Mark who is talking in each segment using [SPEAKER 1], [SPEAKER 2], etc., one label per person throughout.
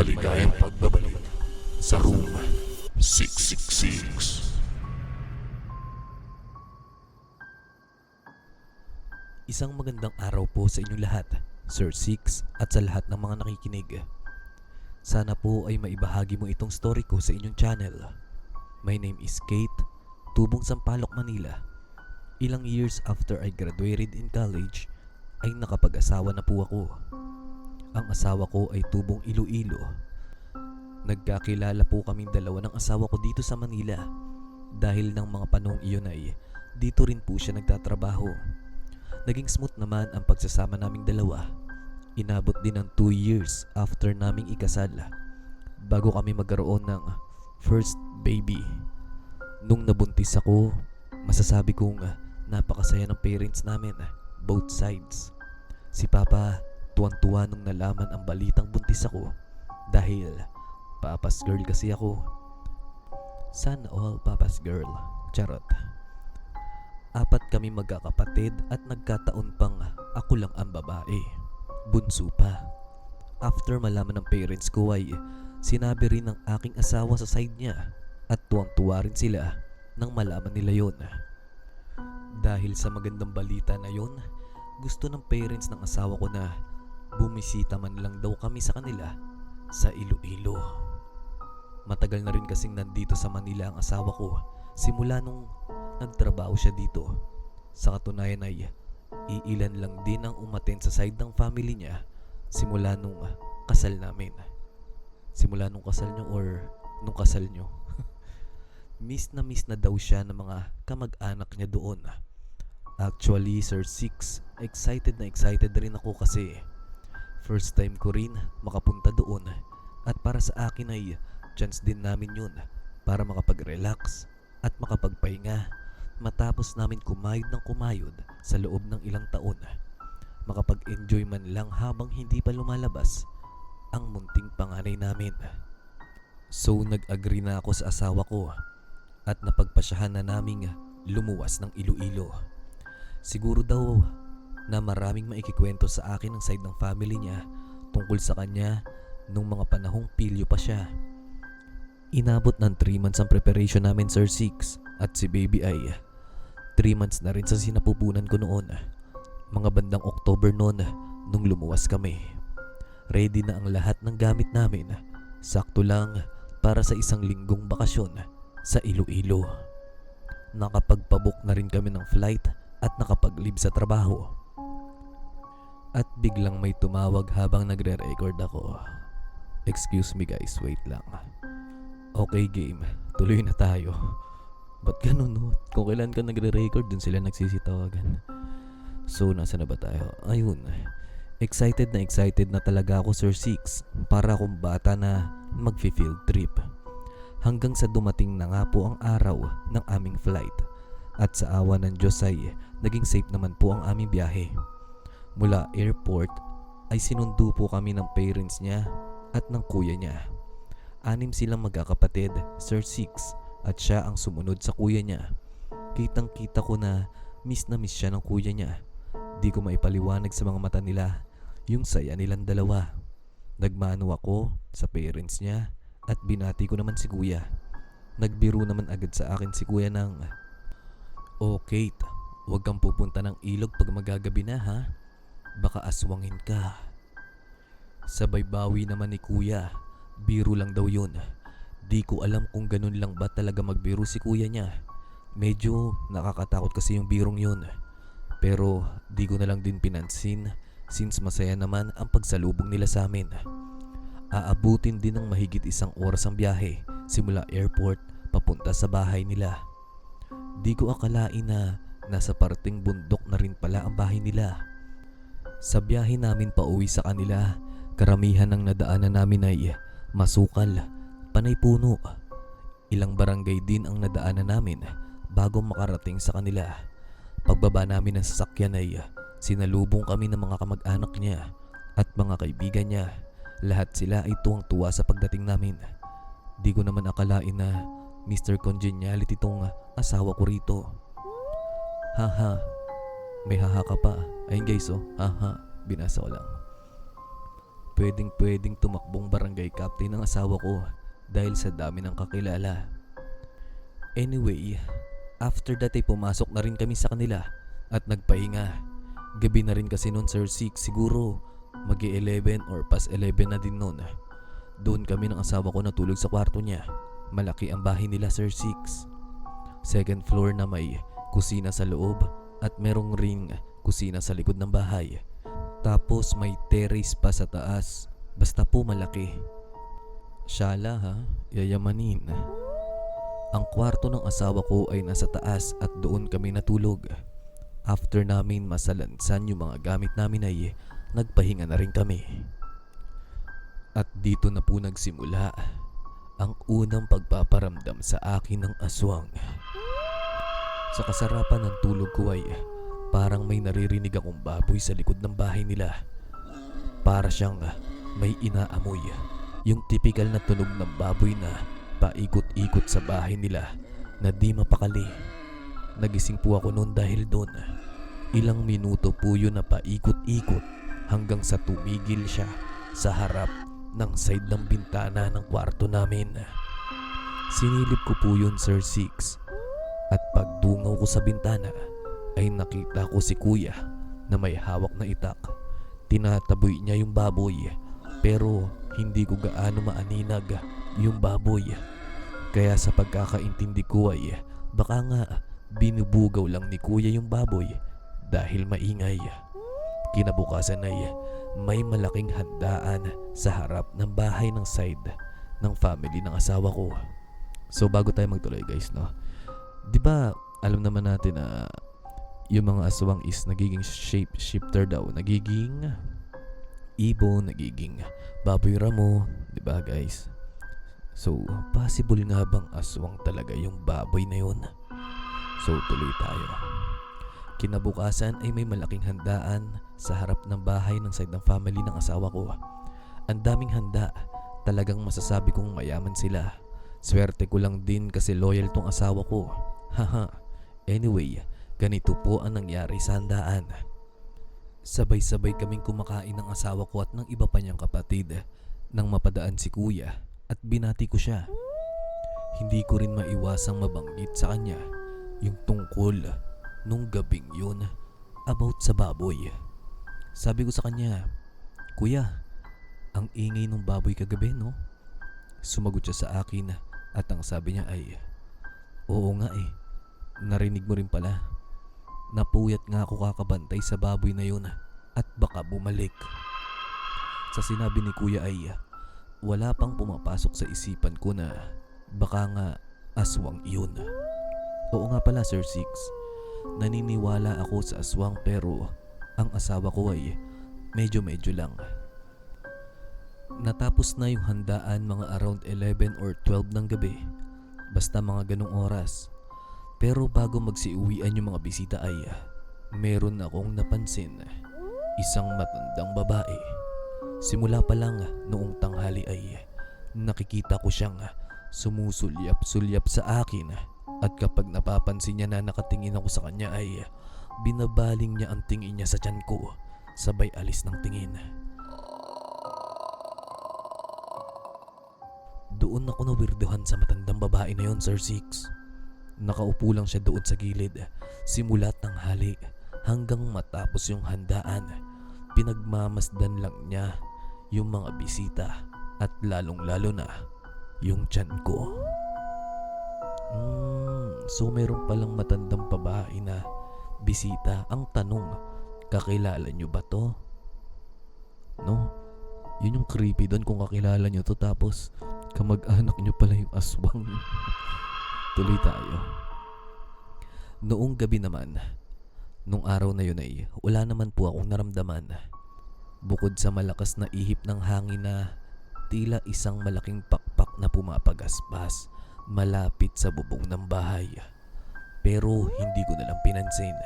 [SPEAKER 1] maligayang pagbabalik sa Room 666.
[SPEAKER 2] Isang magandang araw po sa inyong lahat, Sir Six at sa lahat ng mga nakikinig. Sana po ay maibahagi mo itong story ko sa inyong channel. My name is Kate, tubong Sampaloc, Manila. Ilang years after I graduated in college, ay nakapag-asawa na po ako. Ang asawa ko ay tubong Iloilo. Nagkakilala po kaming dalawa ng asawa ko dito sa Manila. Dahil ng mga panahong iyon ay dito rin po siya nagtatrabaho. Naging smooth naman ang pagsasama naming dalawa. Inabot din ng 2 years after naming ikasal bago kami magkaroon ng first baby. Nung nabuntis ako, masasabi kong napakasaya ng parents namin, both sides. Si Papa tuwan-tuwa nung nalaman ang balitang buntis ako dahil papa's girl kasi ako. Sana all papa's girl. Charot. Apat kami magkakapatid at nagkataon pang ako lang ang babae. Bunso pa. After malaman ng parents ko ay sinabi rin ng aking asawa sa side niya at tuwang-tuwa rin sila nang malaman nila yon. Dahil sa magandang balita na yon, gusto ng parents ng asawa ko na bumisita man lang daw kami sa kanila sa Iloilo. Matagal na rin kasing nandito sa Manila ang asawa ko simula nung nagtrabaho siya dito. Sa katunayan ay iilan lang din ang umaten sa side ng family niya simula nung kasal namin. Simula nung kasal nyo or nung kasal nyo. miss na miss na daw siya ng mga kamag-anak niya doon. Actually, Sir Six, excited na excited rin ako kasi first time ko rin makapunta doon at para sa akin ay chance din namin yun para makapag-relax at makapagpahinga matapos namin kumayod ng kumayod sa loob ng ilang taon. Makapag-enjoy man lang habang hindi pa lumalabas ang munting panganay namin. So nag-agree na ako sa asawa ko at napagpasyahan na naming lumuwas ng Iloilo. Siguro daw na maraming maikikwento sa akin ng side ng family niya tungkol sa kanya nung mga panahong pilyo pa siya. Inabot ng 3 months ang preparation namin Sir Six at si baby ay 3 months na rin sa sinapupunan ko noon. Mga bandang October noon nung lumuwas kami. Ready na ang lahat ng gamit namin. Sakto lang para sa isang linggong bakasyon sa Iloilo. Nakapagpabook na rin kami ng flight at nakapag-leave sa trabaho. At biglang may tumawag habang nagre-record ako. Excuse me guys, wait lang. Okay game, tuloy na tayo. Ba't ganun no? Kung kailan ka nagre-record, dun sila nagsisitawagan. So, nasa na ba tayo? Ayun. Excited na excited na talaga ako Sir Six para akong bata na mag-field trip. Hanggang sa dumating na nga po ang araw ng aming flight. At sa awa ng Diyos ay naging safe naman po ang aming biyahe. Mula airport ay sinundo po kami ng parents niya at ng kuya niya. Anim silang magkakapatid, Sir Six, at siya ang sumunod sa kuya niya. Kitang kita ko na miss na miss siya ng kuya niya. Di ko maipaliwanag sa mga mata nila yung saya nilang dalawa. Nagmano ako sa parents niya at binati ko naman si kuya. Nagbiro naman agad sa akin si kuya ng Oh Kate, huwag kang pupunta ng ilog pag magagabi na ha. Baka aswangin ka. Sabay bawi naman ni kuya. Biro lang daw yun. Di ko alam kung ganun lang ba talaga magbiro si kuya niya. Medyo nakakatakot kasi yung birong yun. Pero di ko na lang din pinansin since masaya naman ang pagsalubong nila sa amin. Aabutin din ng mahigit isang oras ang biyahe simula airport papunta sa bahay nila. Di ko akalain na nasa parting bundok na rin pala ang bahay nila. Sa biyahe namin pa uwi sa kanila, karamihan ng nadaanan namin ay masukal, panay puno. Ilang barangay din ang nadaanan namin bago makarating sa kanila. Pagbaba namin ng sasakyan ay sinalubong kami ng mga kamag-anak niya at mga kaibigan niya. Lahat sila ay tuwang-tuwa sa pagdating namin. Di ko naman akalain na Mr. Congeniality tong asawa ko rito. Haha, may haha ka pa. Ayun guys oh, haha, binasa ko lang. pwedeng pwedeng tumakbong barangay captain ng asawa ko dahil sa dami ng kakilala. Anyway, after that ay pumasok na rin kami sa kanila at nagpahinga. Gabi na rin kasi noon Sir Six siguro mag 11 or pas 11 na din noon. Doon kami ng asawa ko natulog sa kwarto niya. Malaki ang bahay nila Sir Six. Second floor na may kusina sa loob at merong ring kusina sa likod ng bahay. Tapos may terrace pa sa taas. Basta po malaki. Shala ha, yayamanin. Ang kwarto ng asawa ko ay nasa taas at doon kami natulog. After namin masalansan yung mga gamit namin ay nagpahinga na rin kami. At dito na po nagsimula ang unang pagpaparamdam sa akin ng aswang. Sa kasarapan ng tulog ko ay parang may naririnig akong baboy sa likod ng bahay nila. Para siyang may inaamoy. Yung typical na tunog ng baboy na paikot-ikot sa bahay nila na di mapakali. Nagising po ako noon dahil doon. Ilang minuto po yun na paikot-ikot hanggang sa tumigil siya sa harap ng side ng bintana ng kwarto namin. Sinilip ko po yun Sir Six at pagdungaw ko sa bintana ay nakita ko si kuya na may hawak na itak. Tinataboy niya yung baboy pero hindi ko gaano maaninag yung baboy. Kaya sa pagkakaintindi ko ay baka nga binubugaw lang ni kuya yung baboy dahil maingay. Kinabukasan ay may malaking handaan sa harap ng bahay ng side ng family ng asawa ko. So bago tayo magtuloy guys no. 'Di ba alam naman natin na yung mga aswang is nagiging shape shifter daw, nagiging ibon, nagiging baboy ramo, 'di ba guys? So, possible nga bang aswang talaga yung baboy na yun? So, tuloy tayo. Kinabukasan ay may malaking handaan sa harap ng bahay ng side ng family ng asawa ko. Ang daming handa, talagang masasabi kong mayaman sila. Swerte ko lang din kasi loyal tong asawa ko. Haha. Anyway, ganito po ang nangyari sa handaan. Sabay-sabay kaming kumakain ng asawa ko at ng iba pa niyang kapatid nang mapadaan si kuya at binati ko siya. Hindi ko rin maiwasang mabanggit sa kanya yung tungkol nung gabing yun about sa baboy. Sabi ko sa kanya, Kuya, ang ingay ng baboy kagabi no? Sumagot siya sa akin at ang sabi niya ay, Oo nga eh, narinig mo rin pala. Napuyat nga ako kakabantay sa baboy na yun at baka bumalik. Sa sinabi ni kuya ay, wala pang pumapasok sa isipan ko na baka nga aswang iyon. Oo nga pala Sir Six, naniniwala ako sa aswang pero ang asawa ko ay medyo medyo lang. Natapos na yung handaan mga around 11 or 12 ng gabi. Basta mga ganong oras. Pero bago magsiuwian yung mga bisita ay meron akong napansin. Isang matandang babae. Simula pa lang noong tanghali ay nakikita ko siyang sumusulyap-sulyap sa akin at kapag napapansin niya na nakatingin ako sa kanya ay binabaling niya ang tingin niya sa tiyan ko sabay alis ng tingin. Doon ako nawirduhan sa matandang babae na yon, Sir Six. Nakaupo lang siya doon sa gilid simula tanghali hanggang matapos yung handaan. Pinagmamasdan lang niya yung mga bisita at lalong lalo na yung tiyan ko. Hmm, so meron palang matandang babae na bisita. Ang tanong, kakilala nyo ba to? No? Yun yung creepy doon kung kakilala nyo to tapos kamag-anak nyo pala yung aswang. Tuloy tayo. Noong gabi naman, nung araw na yun ay wala naman po akong naramdaman. Bukod sa malakas na ihip ng hangin na tila isang malaking pakpak na pumapagaspas malapit sa bubong ng bahay. Pero hindi ko nalang pinansin.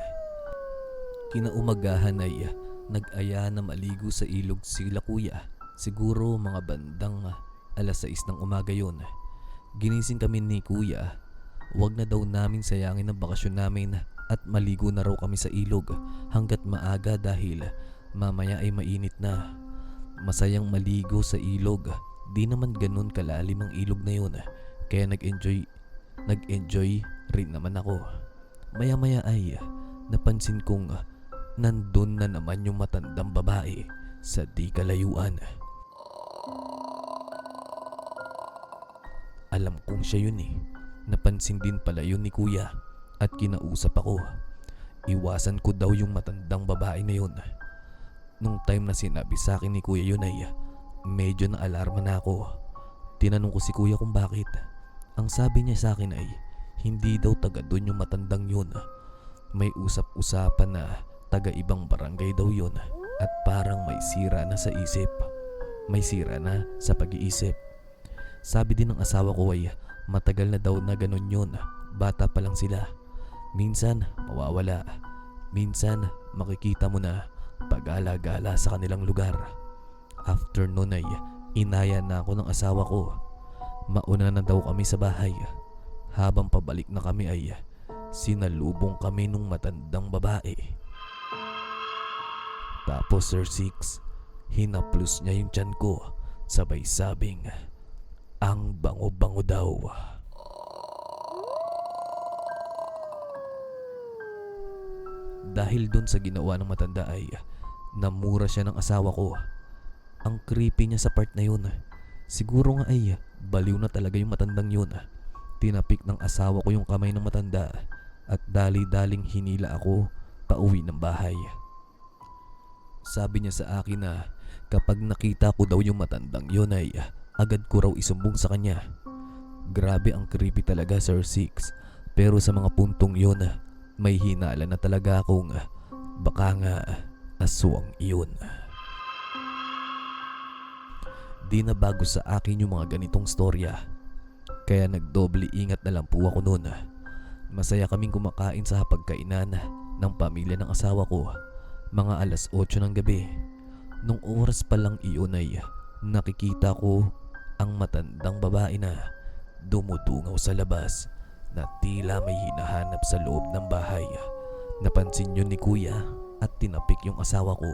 [SPEAKER 2] Kinaumagahan ay nag-aya na maligo sa ilog sila kuya. Siguro mga bandang alas 6 ng umaga yon. Ginising kami ni kuya. Huwag na daw namin sayangin ang bakasyon namin at maligo na raw kami sa ilog hanggat maaga dahil mamaya ay mainit na. masayang maligo sa ilog. Di naman ganun kalalim ang ilog na yun. Kaya nag-enjoy, nag-enjoy rin naman ako. Maya-maya ay napansin kong nandun na naman yung matandang babae sa di kalayuan. Alam kong siya yun eh. Napansin din pala yun ni kuya at kinausap ako. Iwasan ko daw yung matandang babae na yun. Nung time na sinabi sa akin ni kuya yun ay medyo na alarma na ako. Tinanong ko si kuya kung bakit. Ang sabi niya sa akin ay hindi daw taga doon yung matandang yun. May usap-usapan na taga ibang barangay daw yun at parang may sira na sa isip. May sira na sa pag-iisip. Sabi din ng asawa ko ay matagal na daw na ganun yun. Bata pa lang sila. Minsan mawawala. Minsan makikita mo na pag-gala-gala sa kanilang lugar. After nun ay inaya na ako ng asawa ko. Mauna na daw kami sa bahay. Habang pabalik na kami ay sinalubong kami nung matandang babae. Tapos Sir Six, hinaplos niya yung tiyan ko sabay sabing ang bango-bango daw. Dahil dun sa ginawa ng matanda ay namura siya ng asawa ko. Ang creepy niya sa part na yun. Siguro nga ay baliw na talaga yung matandang yun. Tinapik ng asawa ko yung kamay ng matanda at dali-daling hinila ako pauwi ng bahay. Sabi niya sa akin na kapag nakita ko daw yung matandang yun ay agad ko raw isumbong sa kanya. Grabe ang creepy talaga Sir Six. Pero sa mga puntong yun, may hinala na talaga akong baka nga aswang iyon. Di na bago sa akin yung mga ganitong storya. Kaya nagdoble ingat na lang po ako noon. Masaya kaming kumakain sa hapagkainan ng pamilya ng asawa ko. Mga alas 8 ng gabi. Nung oras pa lang iyon ay nakikita ko ang matandang babae na dumudungaw sa labas na tila may hinahanap sa loob ng bahay. Napansin yun ni kuya at tinapik yung asawa ko.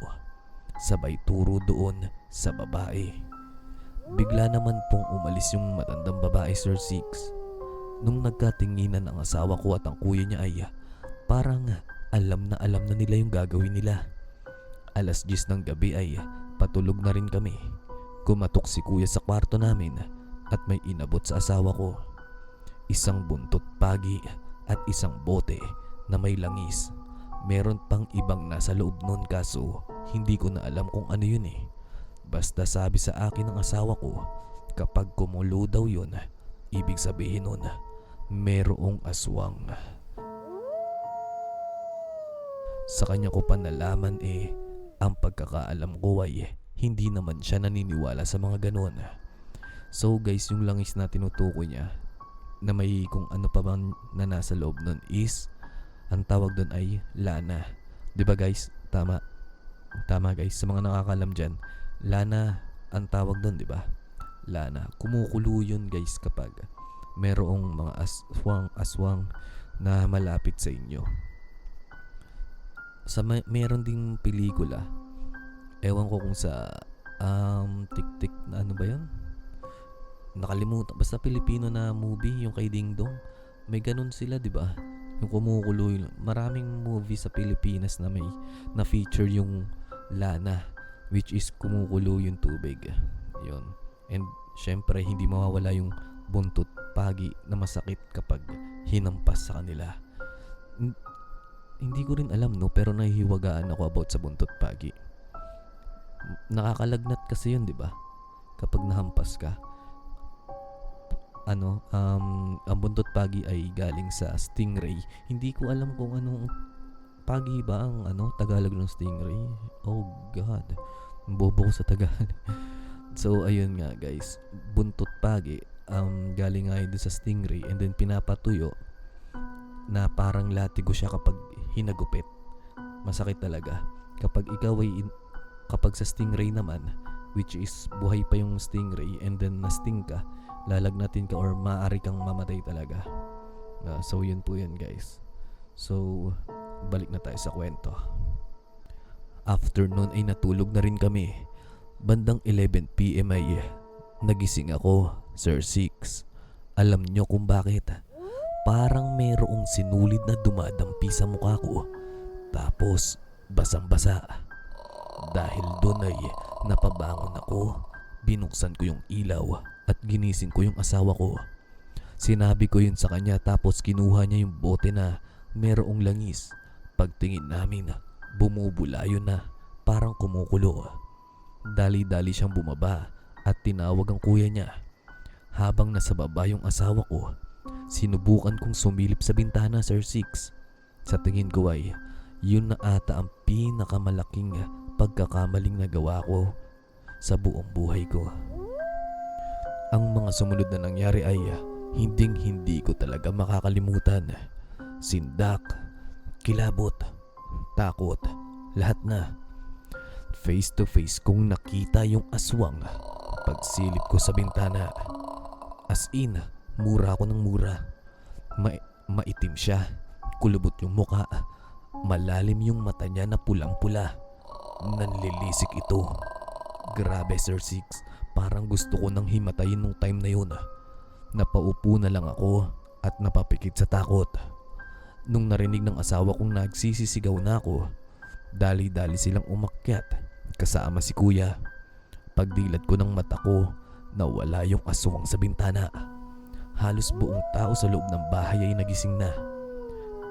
[SPEAKER 2] Sabay turo doon sa babae. Bigla naman pong umalis yung matandang babae Sir Six. Nung nagkatinginan ang asawa ko at ang kuya niya ay parang alam na alam na nila yung gagawin nila. Alas 10 ng gabi ay patulog na rin kami. Kumatok si kuya sa kwarto namin at may inabot sa asawa ko. Isang buntot pagi at isang bote na may langis. Meron pang ibang nasa loob nun kaso hindi ko na alam kung ano yun eh. Basta sabi sa akin ng asawa ko, kapag kumulo daw yun, ibig sabihin nun, merong aswang. Sa kanya ko pa nalaman eh, ang pagkakaalam ko ay hindi naman siya naniniwala sa mga ganon. So guys, yung langis na tinutukoy niya na may kung ano pa bang na nasa loob nun is ang tawag doon ay lana. 'Di ba guys? Tama. Tama guys, sa mga nakakalam diyan, lana ang tawag doon, 'di ba? Lana. Kumukulo 'yun guys kapag merong mga aswang aswang na malapit sa inyo. Sa may, meron ding pelikula. Ewan ko kung sa um tik-tik na ano ba 'yon? nakalimutan basta Pilipino na movie yung kay Ding Dong. May ganun sila di ba? Yung kumukulo yun. maraming movie sa Pilipinas na may na feature yung lana which is kumukulo yung tubig. Yun. And syempre hindi mawawala yung buntot pagi na masakit kapag hinampas sa kanila. Hin- hindi ko rin alam no? Pero nahihiwagaan ako about sa buntot pagi nakakalagnat kasi yun di ba kapag nahampas ka ano, um, ang buntot pagi ay galing sa stingray. Hindi ko alam kung anong pagi ba ang ano, Tagalog ng stingray. Oh God. Bobo ko sa Tagalog. so, ayun nga guys. Buntot pagi, um, galing nga yun sa stingray and then pinapatuyo na parang latigo siya kapag hinagupit. Masakit talaga. Kapag ikaw ay in- kapag sa stingray naman, which is buhay pa yung stingray and then na-sting ka, lalagnatin ka or maaari kang mamatay talaga. Ah, so yun po yun guys. So balik na tayo sa kwento. After nun ay natulog na rin kami. Bandang 11pm ay nagising ako, Sir Six. Alam nyo kung bakit? Parang merong sinulid na dumadampi sa mukha ko. Tapos, basang-basa. Dahil doon ay napabangon ako. Binuksan ko yung ilaw at ginising ko yung asawa ko. Sinabi ko yun sa kanya tapos kinuha niya yung bote na merong langis. Pagtingin namin, bumubula yun na parang kumukulo. Dali-dali siyang bumaba at tinawag ang kuya niya. Habang nasa baba yung asawa ko, sinubukan kong sumilip sa bintana, Sir Six. Sa tingin ko ay, yun na ata ang pinakamalaking pagkakamaling nagawa ko sa buong buhay ko. Ang mga sumunod na nangyari ay hinding hindi ko talaga makakalimutan. Sindak, kilabot, takot, lahat na. Face to face kong nakita yung aswang pagsilip ko sa bintana. As in, mura ako ng mura. Ma- maitim siya, kulubot yung muka, malalim yung mata niya na pulang-pula. Nanlilisik ito. Grabe Sir Six, parang gusto ko nang himatayin nung time na yun. Napaupo na lang ako at napapikit sa takot. Nung narinig ng asawa kong nagsisisigaw na ako, dali-dali silang umakyat kasama si kuya. Pagdilat ko ng mata ko, nawala yung aswang sa bintana. Halos buong tao sa loob ng bahay ay nagising na.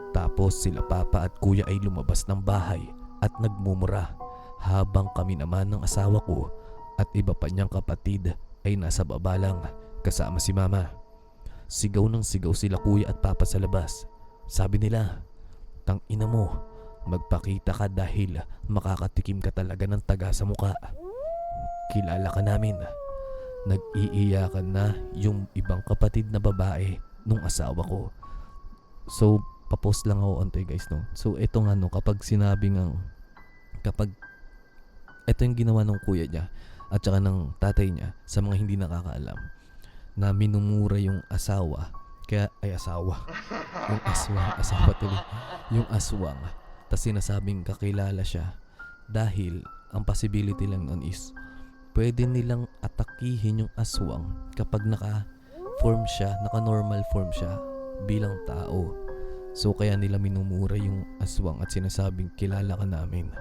[SPEAKER 2] Tapos sila papa at kuya ay lumabas ng bahay at nagmumura habang kami naman ng asawa ko at iba pa niyang kapatid ay nasa baba lang kasama si mama. Sigaw ng sigaw sila kuya at papa sa labas. Sabi nila, tang ina mo, magpakita ka dahil makakatikim ka talaga ng taga sa muka. Kilala ka namin. Nag-iiyakan na yung ibang kapatid na babae nung asawa ko. So, papost lang ako onte guys no. So, ito nga no, kapag sinabi ng kapag ito yung ginawa ng kuya niya at saka ng tatay niya sa mga hindi nakakaalam na minumura yung asawa. Kaya ay asawa. Yung aswang asawa tuloy. Yung aswang. Tapos sinasabing kakilala siya dahil ang possibility lang nun is pwede nilang atakihin yung aswang kapag naka form siya naka normal form siya bilang tao. So kaya nila minumura yung aswang at sinasabing kilala ka namin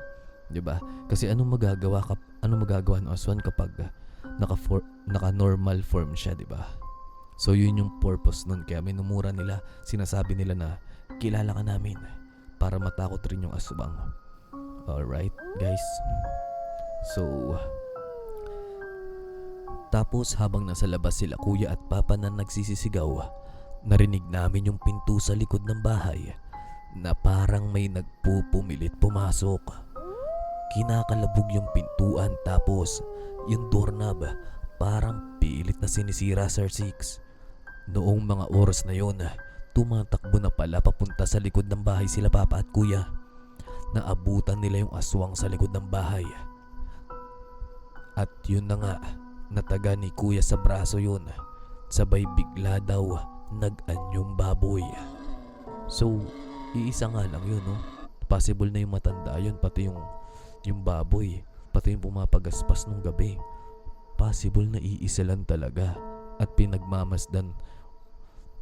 [SPEAKER 2] 'di ba? Kasi anong magagawa kap ano magagawa ng aswan kapag ah, naka for, naka normal form siya, 'di ba? So yun yung purpose nun kaya minumura nila, sinasabi nila na kilala ka namin para matakot rin yung aswang. Alright, guys. So tapos habang nasa labas sila kuya at papa na nagsisisigaw, narinig namin yung pinto sa likod ng bahay na parang may nagpupumilit pumasok. Kinakalabog yung pintuan tapos yung doorknob parang pilit na sinisira Sir Six. Noong mga oras na yon, tumatakbo na pala papunta sa likod ng bahay sila papa at kuya. Naabutan nila yung aswang sa likod ng bahay. At yun na nga, nataga ni kuya sa braso yun. Sabay bigla daw nag-anyong baboy. So, iisa nga lang yun, no? Possible na yung matanda yun, pati yung yung baboy, pati yung pumapagaspas nung gabi. Possible na iisa lang talaga at pinagmamasdan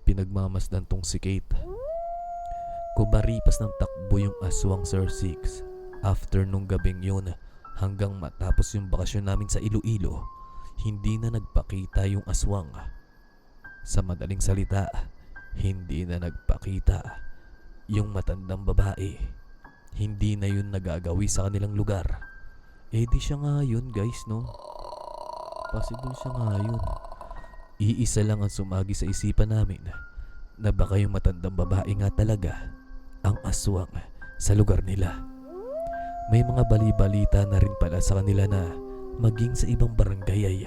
[SPEAKER 2] pinagmamasdan tong si Kate. Kumaripas ng takbo yung aswang Sir Six after nung gabing yun hanggang matapos yung bakasyon namin sa Iloilo, hindi na nagpakita yung aswang. Sa madaling salita, hindi na nagpakita yung matandang babae hindi na yun nagagawi sa kanilang lugar. Eh di siya nga yun guys no. Possible siya nga yun. Iisa lang ang sumagi sa isipan namin na baka yung matandang babae nga talaga ang aswang sa lugar nila. May mga bali-balita na rin pala sa kanila na maging sa ibang barangay ay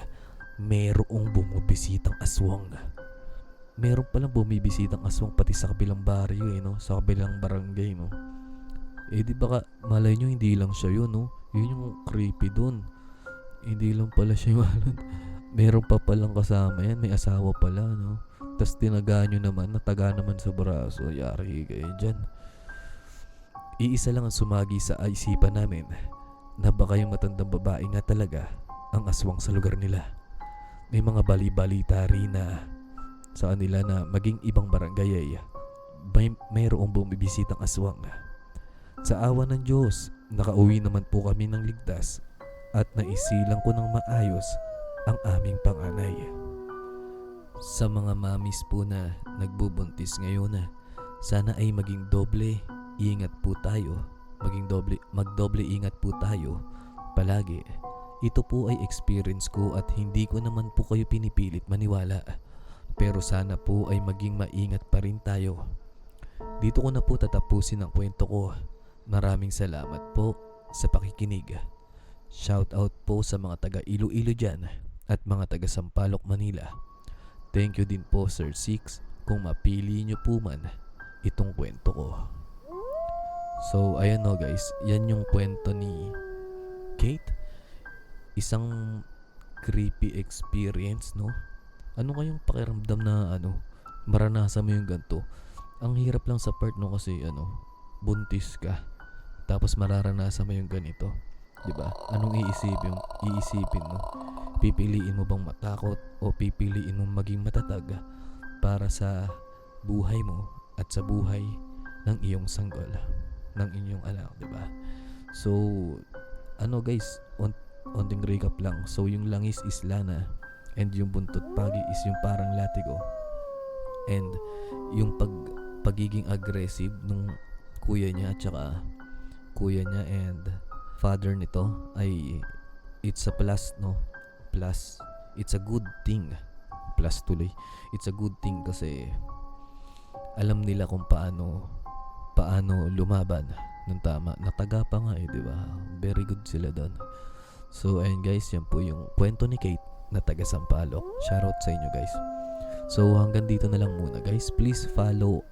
[SPEAKER 2] merong bumibisitang aswang. Meron palang bumibisitang aswang pati sa kabilang baryo eh no, sa kabilang barangay no. Eh di baka malay nyo hindi lang siya yun no? Yun yung creepy dun. Hindi lang pala siya yung ano. Meron pa palang kasama yan May asawa pala no? Tapos tinaga nyo naman Nataga naman sa braso Yari kayo dyan. Iisa lang ang sumagi sa isipan namin Na baka yung matandang babae nga talaga ang aswang sa lugar nila. May mga bali-balita rin na sa kanila na maging ibang barangay ay may mayroong bumibisitang aswang. Sa awa ng Diyos, nakauwi naman po kami ng ligtas at naisilang ko ng maayos ang aming panganay. Sa mga mamis po na nagbubuntis ngayon, sana ay maging doble ingat po tayo. Maging doble, magdoble ingat po tayo palagi. Ito po ay experience ko at hindi ko naman po kayo pinipilit maniwala. Pero sana po ay maging maingat pa rin tayo. Dito ko na po tatapusin ang kwento ko. Maraming salamat po sa pakikinig. Shout out po sa mga taga Iloilo dyan at mga taga Sampaloc, Manila. Thank you din po Sir Six kung mapili nyo po man itong kwento ko. So ayan no guys, yan yung kwento ni Kate. Isang creepy experience no. Ano kayong pakiramdam na ano, maranasan mo yung ganito? Ang hirap lang sa part no kasi ano, buntis ka. Tapos mararanasan mo yung ganito. 'Di ba? Anong iisipin, iisipin mo? Pipiliin mo bang matakot o pipiliin mo maging matatag para sa buhay mo at sa buhay ng iyong sanggol, ng inyong anak, 'di ba? So, ano guys, on onting recap lang. So, yung langis is Lana and yung buntot pagi is yung parang latigo. And yung pag pagiging aggressive nung kuya niya at saka kuya niya and father nito ay it's a plus no? Plus it's a good thing. Plus tuloy. It's a good thing kasi alam nila kung paano paano lumaban. Ng tama nataga pa nga eh di ba? Very good sila doon. So ayun guys yan po yung kwento ni Kate na taga Sampaloc shoutout sa inyo guys. So hanggang dito na lang muna guys. Please follow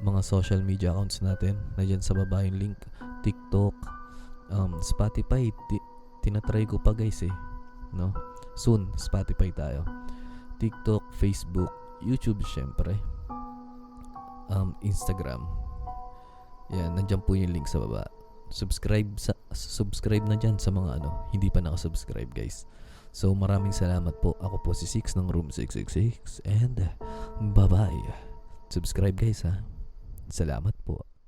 [SPEAKER 2] mga social media accounts natin. Na dyan sa baba yung link TikTok. Um, Spotify ti- tinatry ko pa guys eh. No? Soon Spotify tayo. TikTok Facebook YouTube syempre. Um, Instagram. Yan nandyan po yung link sa baba. Subscribe sa subscribe na dyan sa mga ano hindi pa nakasubscribe guys. So maraming salamat po. Ako po si Six ng Room 666 and bye bye subscribe guys ha. Salamat po